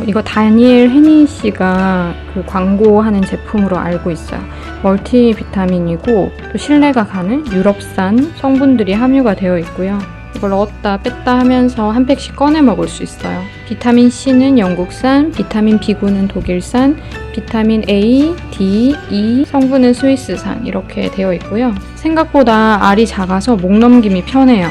어, 이거 다니엘 헤니 씨가 그 광고하는 제품으로 알고 있어요. 멀티 비타민이고 또 신뢰가 가는 유럽산 성분들이 함유가 되어 있고요. 이걸 넣었다 뺐다 하면서 한 팩씩 꺼내 먹을 수 있어요. 비타민 C는 영국산, 비타민 B9는 독일산, 비타민 A, D, E 성분은 스위스산 이렇게 되어 있고요. 생각보다 알이 작아서 목 넘김이 편해요.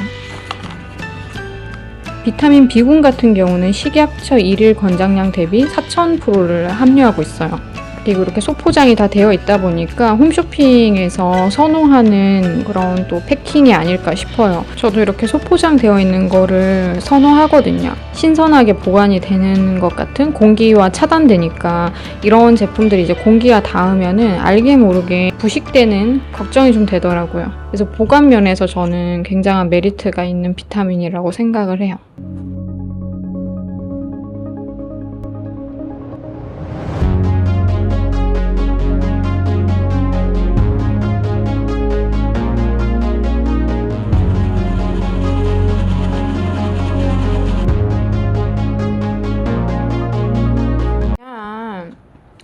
비타민 B군 같은 경우는 식약처 일일 권장량 대비 4,000%를 함유하고 있어요. 그리고 이렇게 소포장이 다 되어 있다 보니까 홈쇼핑에서 선호하는 그런 또 패킹이 아닐까 싶어요. 저도 이렇게 소포장 되어 있는 거를 선호하거든요. 신선하게 보관이 되는 것 같은 공기와 차단되니까 이런 제품들이 이제 공기가 닿으면은 알게 모르게 부식되는 걱정이 좀 되더라고요. 그래서 보관 면에서 저는 굉장한 메리트가 있는 비타민이라고 생각을 해요.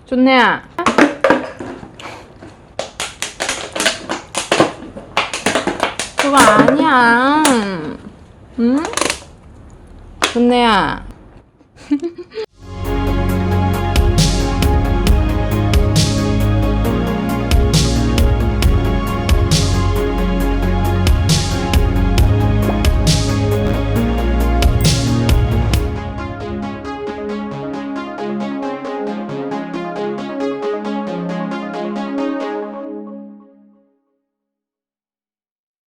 좋네야. 그거 아니야. 응? 좋네야.